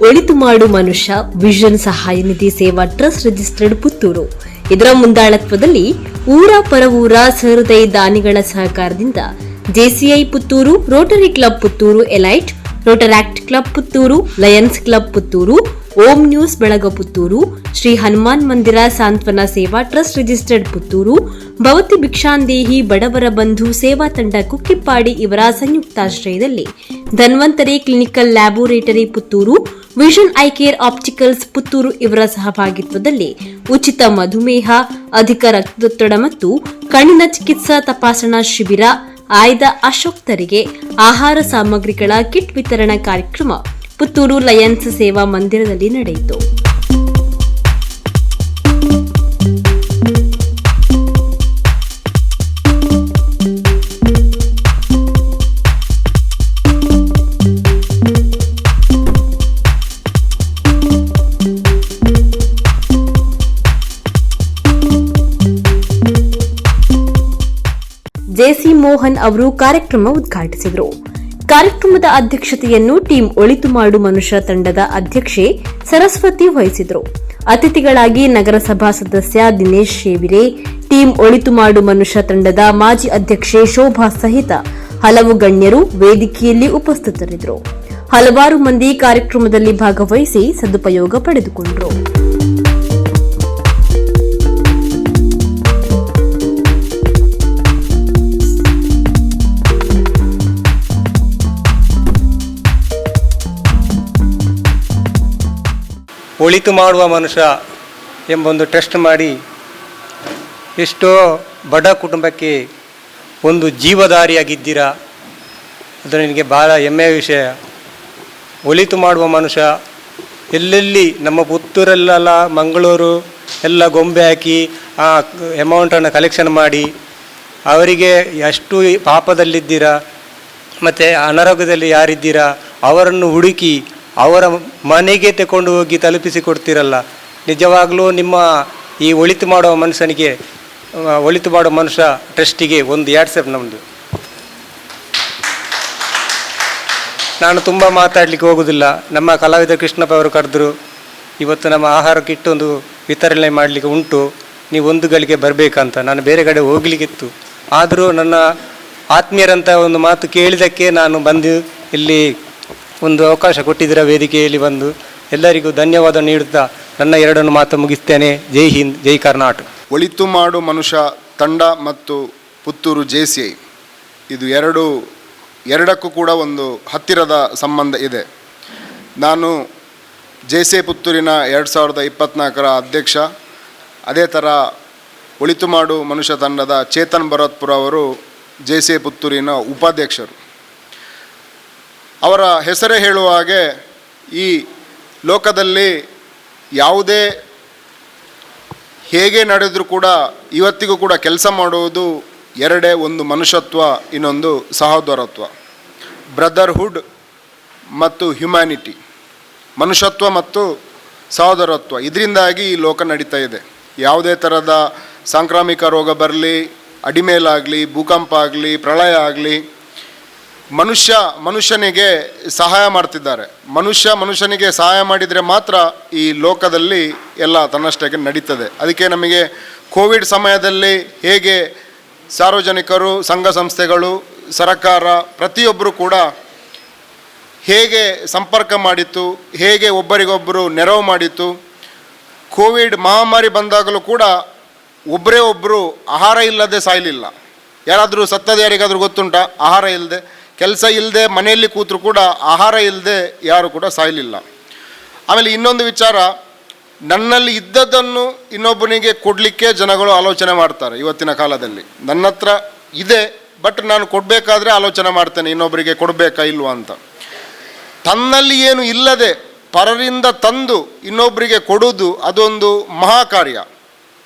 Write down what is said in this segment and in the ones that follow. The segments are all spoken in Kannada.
ಒಳಿತು ಮಾಡು ಮನುಷ್ಯ, ವಿಷನ್ ಸಹಾಯ ನಿಧಿ ಸೇವಾ ಟ್ರಸ್ಟ್ ರಿಜಿಸ್ಟರ್ಡ್ ಪುತ್ತೂರು. ಇದರ ಮುಂದಾಳತ್ವದಲ್ಲಿ ಊರ ಪರವೂರ ಸಹೃದಯ ದಾನಿಗಳ ಸಹಕಾರದಿಂದ JCI Puttur, Rotary Club Puttur, Elite Rotaract Club Puttur, Lions Club Puttur Om news ಬೆಳಗ ಪುತ್ತೂರು ಶ್ರೀ ಹನುಮಾನ್ ಮಂದಿರ ಸಾಂತ್ವನ ಸೇವಾ ಟ್ರಸ್ಟ್ ರಿಜಿಸ್ಟರ್ಡ್ ಪುತ್ತೂರು, ಭವತಿ ಭಿಕ್ಷಾಂದೇಹಿ ಬಡವರ ಬಂಧು ಸೇವಾ ತಂಡ ಕುಕ್ಕಿಪ್ಪಾಡಿ ಇವರ ಸಂಯುಕ್ತಾಶ್ರಯದಲ್ಲಿ Dhanvantari clinical laboratory Puttur, vision eye care opticals Puttur ಇವರ ಸಹಭಾಗಿತ್ವದಲ್ಲಿ ಉಚಿತ ಮಧುಮೇಹ, ಅಧಿಕ ರಕ್ತದೊತ್ತಡ ಮತ್ತು ಕಣ್ಣಿನ ಚಿಕಿತ್ಸಾ ತಪಾಸಣಾ ಶಿಬಿರ, ಆಯ್ದ ಅಶೋಕ್ತರಿಗೆ ಆಹಾರ ಸಾಮಗ್ರಿಗಳ ಕಿಟ್ ವಿತರಣಾ ಕಾರ್ಯಕ್ರಮ ಪುತ್ತೂರು ಲಯನ್ಸ್ ಸೇವಾ ಮಂದಿರದಲ್ಲಿ ನಡೆಯಿತು. ಜೆಸಿ ಮೋಹನ್ ಅವರು ಕಾರ್ಯಕ್ರಮ ಉದ್ಘಾಟಿಸಿದರು. ಕಾರ್ಯಕ್ರಮದ ಅಧ್ಯಕ್ಷತೆಯನ್ನು ಟೀಂ ಒಳಿತು ಮಾಡು ಮನುಷ್ಯ ತಂಡದ ಅಧ್ಯಕ್ಷೆ ಸರಸ್ವತಿ ವಹಿಸಿದರು. ಅತಿಥಿಗಳಾಗಿ ನಗರಸಭಾ ಸದಸ್ಯ ದಿನೇಶ್ ಶೇವಿರೆ, ಟೀಂ ಒಳಿತು ಮಾಡು ಮನುಷ್ಯ ತಂಡದ ಮಾಜಿ ಅಧ್ಯಕ್ಷೆ ಶೋಭಾ ಸಹಿತ ಹಲವು ಗಣ್ಯರು ವೇದಿಕೆಯಲ್ಲಿ ಉಪಸ್ಥಿತರಿದ್ದರು. ಹಲವಾರು ಮಂದಿ ಕಾರ್ಯಕ್ರಮದಲ್ಲಿ ಭಾಗವಹಿಸಿ ಸದುಪಯೋಗ ಪಡೆದುಕೊಂಡರು. ಒಳಿತು ಮಾಡುವ ಮನುಷ್ಯ ಎಂಬೊಂದು ಟೆಸ್ಟ್ ಮಾಡಿ ಎಷ್ಟೋ ಬಡ ಕುಟುಂಬಕ್ಕೆ ಒಂದು ಜೀವದಾರಿಯಾಗಿದ್ದೀರಾ? ಅದು ನನಗೆ ಭಾಳ ಹೆಮ್ಮೆಯ ವಿಷಯ. ಒಳಿತು ಮಾಡುವ ಮನುಷ್ಯ ಎಲ್ಲೆಲ್ಲಿ ನಮ್ಮ ಪುತ್ತೂರಲ್ಲೆಲ್ಲ ಮಂಗಳೂರು ಎಲ್ಲ ಗೊಂಬೆ ಹಾಕಿ ಆ ಎಮೌಂಟನ್ನು ಕಲೆಕ್ಷನ್ ಮಾಡಿ ಅವರಿಗೆ ಎಷ್ಟು ಪಾಪದಲ್ಲಿದ್ದೀರಾ? ಮತ್ತು ಅನಾರೋಗ್ಯದಲ್ಲಿ ಯಾರಿದ್ದೀರಾ? ಅವರನ್ನು ಹುಡುಕಿ ಅವರ ಮನೆಗೆ ತಗೊಂಡು ಹೋಗಿ ತಲುಪಿಸಿ ಕೊಡ್ತೀರಲ್ಲ. ನಿಜವಾಗಲೂ ನಿಮ್ಮ ಈ ಒಳಿತು ಮಾಡುವ ಮನುಷ್ಯನಿಗೆ ಒಳಿತು ಮಾಡುವ ಮನುಷ್ಯ ಟ್ರಸ್ಟಿಗೆ ಒಂದು ಯಾಟ್ಸಪ್ ನಮ್ಮದು ನಾನು ತುಂಬ ಮಾತಾಡಲಿಕ್ಕೆ ಹೋಗೋದಿಲ್ಲ. ನಮ್ಮ ಕಲಾವಿದ ಕೃಷ್ಣಪ್ಪ ಅವರು ಕರೆದ್ರು, ಇವತ್ತು ನಮ್ಮ ಆಹಾರ ಕಿಟ್ ಒಂದು ವಿತರಣೆ ಮಾಡಲಿಕ್ಕೆ ಉಂಟು, ನೀವು ಒಂದು ಗಳಿಗೆ ಬರಬೇಕಂತ. ನಾನು ಬೇರೆ ಕಡೆ ಹೋಗ್ಲಿಕ್ಕಿತ್ತು. ಆದರೂ ನನ್ನ ಆತ್ಮೀಯರಂತ ಒಂದು ಮಾತು ಕೇಳಿದ್ದಕ್ಕೆ ನಾನು ಬಂದು ಇಲ್ಲಿ ಒಂದು ಅವಕಾಶ ಕೊಟ್ಟಿದ್ದೀರ ವೇದಿಕೆಯಲ್ಲಿ ಬಂದು? ಎಲ್ಲರಿಗೂ ಧನ್ಯವಾದ ನೀಡುತ್ತಾ ನನ್ನ ಎರಡನ್ನು ಮಾತು ಮುಗಿಸ್ತೇನೆ. ಜೈ ಹಿಂದ್, ಜೈ ಕರ್ನಾಟಕ. ಒಳಿತು ಮಾಡು ಮನುಷ್ಯ, ತಂಡ ಮತ್ತು ಪುತ್ತೂರು ಜೆ ಸಿ ಇದು ಎರಡು, ಎರಡಕ್ಕೂ ಕೂಡ ಒಂದು ಹತ್ತಿರದ ಸಂಬಂಧ ಇದೆ. ನಾನು ಜೆ ಸಿ ಪುತ್ತೂರಿನ ಎರಡು ಸಾವಿರದ ಇಪ್ಪತ್ನಾಲ್ಕರ ಅಧ್ಯಕ್ಷ. ಅದೇ ಥರ ಒಳಿತು ಮಾಡು ಮನುಷ್ಯ ತಂಡದ ಚೇತನ್ ಭರತ್ಪುರ ಅವರು ಜೆ ಸಿ ಪುತ್ತೂರಿನ ಉಪಾಧ್ಯಕ್ಷರು. ಅವರ ಹೆಸರೇ ಹೇಳುವ ಹಾಗೆ ಈ ಲೋಕದಲ್ಲಿ ಯಾವುದೇ ಹೇಗೆ ನಡೆದರೂ ಕೂಡ ಇವತ್ತಿಗೂ ಕೂಡ ಕೆಲಸ ಮಾಡುವುದು ಎರಡೇ ಒಂದು ಮನುಷ್ಯತ್ವ, ಇನ್ನೊಂದು ಸಹೋದರತ್ವ. ಬ್ರದರ್ಹುಡ್ ಮತ್ತು ಹ್ಯುಮ್ಯಾನಿಟಿ, ಮನುಷ್ಯತ್ವ ಮತ್ತು ಸಹೋದರತ್ವ, ಇದರಿಂದಾಗಿ ಈ ಲೋಕ ನಡೀತಾ ಇದೆ. ಯಾವುದೇ ಥರದ ಸಾಂಕ್ರಾಮಿಕ ರೋಗ ಬರಲಿ, ಅಡಿಮೇಲಾಗಲಿ, ಭೂಕಂಪ ಆಗಲಿ, ಪ್ರಳಯ ಆಗಲಿ ಮನುಷ್ಯ ಮನುಷ್ಯನಿಗೆ ಸಹಾಯ ಮಾಡ್ತಿದ್ದಾರೆ. ಮನುಷ್ಯ ಮನುಷ್ಯನಿಗೆ ಸಹಾಯ ಮಾಡಿದರೆ ಮಾತ್ರ ಈ ಲೋಕದಲ್ಲಿ ಎಲ್ಲ ತನ್ನಷ್ಟಕ್ಕೆ ನಡೀತದೆ. ಅದಕ್ಕೆ ನಮಗೆ ಕೋವಿಡ್ ಸಮಯದಲ್ಲಿ ಹೇಗೆ ಸಾರ್ವಜನಿಕರು, ಸಂಘ ಸಂಸ್ಥೆಗಳು, ಸರಕಾರ ಪ್ರತಿಯೊಬ್ಬರು ಕೂಡ ಹೇಗೆ ಸಂಪರ್ಕ ಮಾಡಿತ್ತು, ಹೇಗೆ ಒಬ್ಬರಿಗೊಬ್ಬರು ನೆರವು ಮಾಡಿತ್ತು, ಕೋವಿಡ್ ಮಹಾಮಾರಿ ಬಂದಾಗಲೂ ಕೂಡ ಒಬ್ಬರೇ ಒಬ್ಬರು ಆಹಾರ ಇಲ್ಲದೆ ಸಾಯಲಿಲ್ಲ. ಯಾರಾದರೂ ಸತ್ತದ ಯಾರಿಗಾದರೂ ಗೊತ್ತುಂಟ? ಆಹಾರ ಇಲ್ಲದೆ ಕೆಲಸ ಇಲ್ಲದೆ ಮನೆಯಲ್ಲಿ ಕೂತರು ಕೂಡ ಆಹಾರ ಇಲ್ಲದೆ ಯಾರು ಕೂಡ ಸಾಯಲಿಲ್ಲ. ಆಮೇಲೆ ಇನ್ನೊಂದು ವಿಚಾರ, ನನ್ನಲ್ಲಿ ಇದ್ದದ್ದನ್ನು ಇನ್ನೊಬ್ಬನಿಗೆ ಕೊಡಲಿಕ್ಕೆ ಜನಗಳು ಆಲೋಚನೆ ಮಾಡ್ತಾರೆ ಇವತ್ತಿನ ಕಾಲದಲ್ಲಿ. ನನ್ನ ಹತ್ರ ಇದೆ, ಬಟ್ ನಾನು ಕೊಡಬೇಕಾದ್ರೆ ಆಲೋಚನೆ ಮಾಡ್ತೇನೆ, ಇನ್ನೊಬ್ಬರಿಗೆ ಕೊಡಬೇಕಾ ಇಲ್ವಾ ಅಂತ. ತನ್ನಲ್ಲಿ ಏನು ಇಲ್ಲದೆ ಪರರಿಂದ ತಂದು ಇನ್ನೊಬ್ಬರಿಗೆ ಕೊಡುವುದು ಅದೊಂದು ಮಹಾ ಕಾರ್ಯ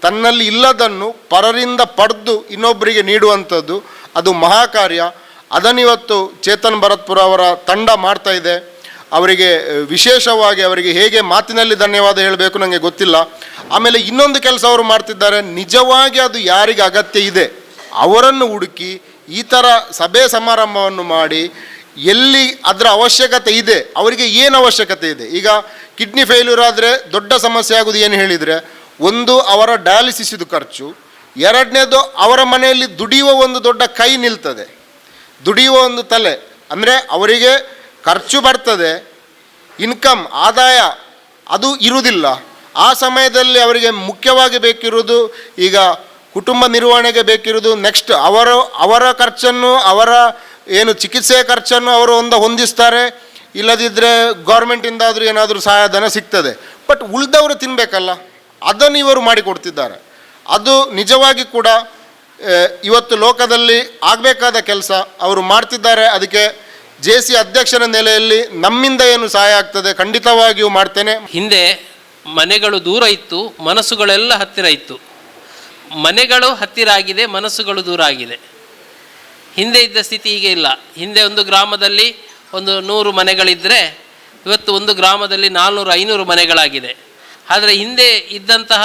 ತನ್ನಲ್ಲಿ ಇಲ್ಲದನ್ನು ಪರರಿಂದ ಪಡೆದು ಇನ್ನೊಬ್ಬರಿಗೆ ನೀಡುವಂಥದ್ದು ಅದು ಮಹಾ ಕಾರ್ಯ ಅದನ್ನಿವತ್ತು ಚೇತನ್ ಭರತ್ಪುರ ಅವರ ತಂಡ ಮಾಡ್ತಾ ಇದೆ. ಅವರಿಗೆ ವಿಶೇಷವಾಗಿ ಅವರಿಗೆ ಹೇಗೆ ಮಾತಿನಲ್ಲಿ ಧನ್ಯವಾದ ಹೇಳಬೇಕು ನನಗೆ ಗೊತ್ತಿಲ್ಲ. ಆಮೇಲೆ ಇನ್ನೊಂದು ಕೆಲಸ ಅವರು ಮಾಡ್ತಿದ್ದಾರೆ. ನಿಜವಾಗಿ ಅದು ಯಾರಿಗೆ ಅಗತ್ಯ ಇದೆ? ಅವರನ್ನು ಹುಡುಕಿ ಈ ಥರ ಸಭೆ ಸಮಾರಂಭವನ್ನು ಮಾಡಿ ಎಲ್ಲಿ ಅದರ ಅವಶ್ಯಕತೆ ಇದೆ? ಅವರಿಗೆ ಏನು ಅವಶ್ಯಕತೆ ಇದೆ? ಈಗ ಕಿಡ್ನಿ ಫೇಲ್ಯೂರ್ ಆದರೆ ದೊಡ್ಡ ಸಮಸ್ಯೆ ಆಗೋದು ಏನು ಹೇಳಿದರೆ, ಒಂದು ಅವರ ಡಯಾಲಿಸಿಸ್ದು ಖರ್ಚು, ಎರಡನೇದು ಅವರ ಮನೆಯಲ್ಲಿ ದುಡಿಯುವ ಒಂದು ದೊಡ್ಡ ಕೈ ನಿಲ್ತದೆ. ದುಡಿಯುವ ಒಂದು ತಲೆ. ಅಂದರೆ ಅವರಿಗೆ ಖರ್ಚು ಬರ್ತದೆ ಇನ್ಕಮ್ ಆದಾಯ ಅದು ಇರುವುದಿಲ್ಲ. ಆ ಸಮಯದಲ್ಲಿ ಅವರಿಗೆ ಮುಖ್ಯವಾಗಿ ಬೇಕಿರುವುದು ಈಗ ಕುಟುಂಬ ನಿರ್ವಹಣೆಗೆ ಬೇಕಿರುವುದು ನೆಕ್ಸ್ಟ್ ಅವರು, ಅವರ ಖರ್ಚನ್ನು, ಅವರ ಏನು ಚಿಕಿತ್ಸೆಯ ಖರ್ಚನ್ನು ಅವರು ಒಂದು ಹೊಂದಿಸ್ತಾರೆ. ಇಲ್ಲದಿದ್ದರೆ ಗೌರ್ಮೆಂಟಿಂದಾದರೂ ಏನಾದರೂ ಸಹಾಯಧನ ಸಿಗ್ತದೆ. ಬಟ್ ಉಳಿದವರು ತಿನ್ನಬೇಕಲ್ಲ ಅದನ್ನು ಇವರು ಮಾಡಿಕೊಡ್ತಿದ್ದಾರೆ. ಅದು ನಿಜವಾಗಿ ಕೂಡ ಇವತ್ತು ಲೋಕದಲ್ಲಿ ಆಗಬೇಕಾದ ಕೆಲಸ ಅವರು ಮಾಡ್ತಿದ್ದಾರೆ. ಅದಕ್ಕೆ ಜೆ ಸಿ ಅಧ್ಯಕ್ಷರ ನೆಲೆಯಲ್ಲಿ ನಮ್ಮಿಂದ ಏನು ಸಹಾಯ ಆಗ್ತದೆ ಖಂಡಿತವಾಗಿಯೂ ಮಾಡ್ತೇನೆ. ಹಿಂದೆ ಮನೆಗಳು ದೂರ ಇತ್ತು, ಮನಸ್ಸುಗಳೆಲ್ಲ ಹತ್ತಿರ ಇತ್ತು. ಮನೆಗಳು ಹತ್ತಿರ ಆಗಿದೆ, ಮನಸ್ಸುಗಳು ದೂರ ಆಗಿದೆ. ಹಿಂದೆ ಇದ್ದ ಸ್ಥಿತಿ ಈಗ ಇಲ್ಲ. ಹಿಂದೆ ಒಂದು ಗ್ರಾಮದಲ್ಲಿ ಒಂದು ನೂರು ಮನೆಗಳಿದ್ದರೆ ಇವತ್ತು ಒಂದು ಗ್ರಾಮದಲ್ಲಿ ನಾಲ್ನೂರು, ಐನೂರು ಮನೆಗಳಾಗಿದೆ. ಆದರೆ ಹಿಂದೆ ಇದ್ದಂತಹ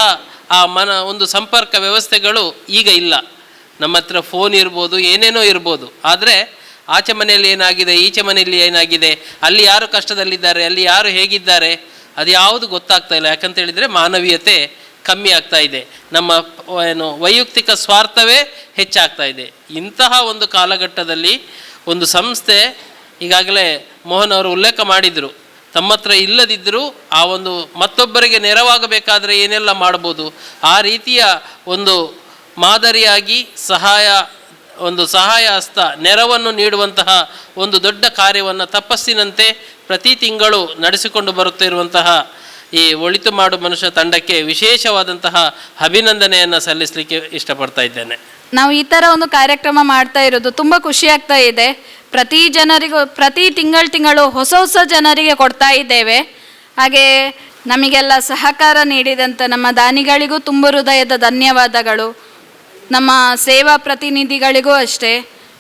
ಆ ಮನ, ಒಂದು ಸಂಪರ್ಕ ವ್ಯವಸ್ಥೆಗಳು ಈಗ ಇಲ್ಲ. ನಮ್ಮ ಹತ್ರ ಫೋನ್ ಇರ್ಬೋದು, ಏನೇನೋ ಇರ್ಬೋದು. ಆದರೆ ಆಚೆ ಮನೆಯಲ್ಲಿ ಏನಾಗಿದೆ, ಈಚೆ ಮನೆಯಲ್ಲಿ ಏನಾಗಿದೆ, ಅಲ್ಲಿ ಯಾರು ಕಷ್ಟದಲ್ಲಿದ್ದಾರೆ, ಅಲ್ಲಿ ಯಾರು ಹೇಗಿದ್ದಾರೆ, ಅದು ಯಾವುದು ಗೊತ್ತಾಗ್ತಾ ಇಲ್ಲ. ಯಾಕಂತ ಹೇಳಿದರೆ ಮಾನವೀಯತೆ ಕಮ್ಮಿ ಆಗ್ತಾ ಇದೆ. ನಮ್ಮ ಏನು ವೈಯಕ್ತಿಕ ಸ್ವಾರ್ಥವೇ ಹೆಚ್ಚಾಗ್ತಾ ಇದೆ. ಇಂತಹ ಒಂದು ಕಾಲಘಟ್ಟದಲ್ಲಿ ಒಂದು ಸಂಸ್ಥೆ ಈಗಾಗಲೇ ಮೋಹನ್ ಅವರು ಉಲ್ಲೇಖ ಮಾಡಿದರು. ತಮ್ಮ ಹತ್ರ ಇಲ್ಲದಿದ್ದರೂ ಆ ಒಂದು ಮತ್ತೊಬ್ಬರಿಗೆ ನೆರವಾಗಬೇಕಾದರೆ ಏನೆಲ್ಲ ಮಾಡ್ಬೋದು, ಆ ರೀತಿಯ ಒಂದು ಮಾದರಿಯಾಗಿ ಸಹಾಯ, ಒಂದು ಸಹಾಯ ಹಸ್ತ ನೆರವನ್ನು ನೀಡುವಂತಹ ಒಂದು ದೊಡ್ಡ ಕಾರ್ಯವನ್ನು ತಪಸ್ಸಿನಂತೆ ಪ್ರತಿ ತಿಂಗಳು ನಡೆಸಿಕೊಂಡು ಬರುತ್ತಿರುವಂತಹ ಈ ಒಳಿತು ಮಾಡು ಮನುಷ್ಯ ತಂಡಕ್ಕೆ ವಿಶೇಷವಾದಂತಹ ಅಭಿನಂದನೆಯನ್ನು ಸಲ್ಲಿಸಲಿಕ್ಕೆ ಇಷ್ಟಪಡ್ತಾ ಇದ್ದೇನೆ. ನಾವು ಈ ಥರ ಒಂದು ಕಾರ್ಯಕ್ರಮ ಮಾಡ್ತಾ ಇರೋದು ತುಂಬ ಖುಷಿ ಆಗ್ತಾ ಇದೆ. ಪ್ರತಿ ಜನರಿಗೂ, ಪ್ರತಿ ತಿಂಗಳು ತಿಂಗಳು ಹೊಸ ಹೊಸ ಜನರಿಗೆ ಕೊಡ್ತಾ ಇದ್ದೇವೆ. ಹಾಗೆ ನಮಗೆಲ್ಲ ಸಹಕಾರ ನೀಡಿದಂಥ ನಮ್ಮ ದಾನಿಗಳಿಗೂ ತುಂಬ ಹೃದಯದ ಧನ್ಯವಾದಗಳು. ನಮ್ಮ ಸೇವಾ ಪ್ರತಿನಿಧಿಗಳಿಗೂ ಅಷ್ಟೇ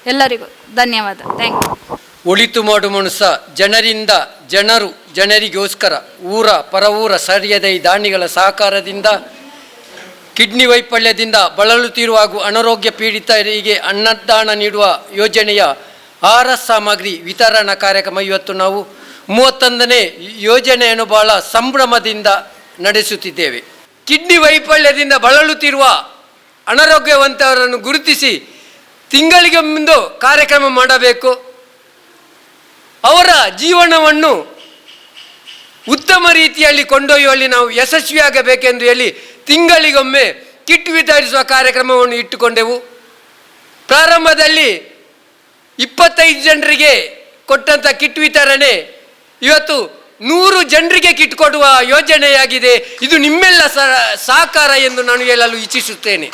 ಎಲ್ಲರಿಗೂ ಧನ್ಯವಾದ. ಥ್ಯಾಂಕ್ ಯು ಒಳಿತು ಮಾಡು ಮನುಷ್ಯ ಜನರಿಂದ ಜನರು ಜನರಿಗೋಸ್ಕರ, ಊರ ಪರವೂರ ಸರಿಯದ ಈ ದಾನಿಗಳ ಸಹಕಾರದಿಂದ, ಕಿಡ್ನಿ ವೈಫಲ್ಯದಿಂದ ಬಳಲುತ್ತಿರುವ ಹಾಗೂ ಅನಾರೋಗ್ಯ ಪೀಡಿತರಿಗೆ ಅನ್ನದಾನ ನೀಡುವ ಯೋಜನೆಯ ಆಹಾರ ಸಾಮಗ್ರಿ ವಿತರಣಾ ಕಾರ್ಯಕ್ರಮ ಇವತ್ತು ನಾವು ಮೂವತ್ತೊಂದನೇ ಯೋಜನೆಯನ್ನು ಬಹಳ ಸಂಭ್ರಮದಿಂದ ನಡೆಸುತ್ತಿದ್ದೇವೆ. ಕಿಡ್ನಿ ವೈಫಲ್ಯದಿಂದ ಬಳಲುತ್ತಿರುವ ಅನಾರೋಗ್ಯವಂತರನ್ನು ಗುರುತಿಸಿ ತಿಂಗಳಿಗೆ ಮುಂದೆ ಕಾರ್ಯಕ್ರಮ ಮಾಡಬೇಕು. ಅವರ ಜೀವನವನ್ನು ಉತ್ತಮ ರೀತಿಯಲ್ಲಿ ಕೊಂಡೊಯ್ಯುವಲ್ಲಿ ನಾವು ಯಶಸ್ವಿಯಾಗಬೇಕೆಂದು ಹೇಳಿ ತಿಂಗಳಿಗೊಮ್ಮೆ ಕಿಟ್ ವಿತರಿಸುವ ಕಾರ್ಯಕ್ರಮವನ್ನು ಇಟ್ಟುಕೊಂಡೆವು. ಪ್ರಾರಂಭದಲ್ಲಿ ಇಪ್ಪತ್ತೈದು ಜನರಿಗೆ ಕೊಟ್ಟಂಥ ಕಿಟ್ ವಿತರಣೆ ಇವತ್ತು ನೂರು ಜನರಿಗೆ ಕಿಟ್ ಕೊಡುವ ಯೋಜನೆಯಾಗಿದೆ. ಇದು ನಿಮ್ಮೆಲ್ಲ ಸಹಕಾರ ಎಂದು ನಾನು ಹೇಳಲು ಇಚ್ಛಿಸುತ್ತೇನೆ.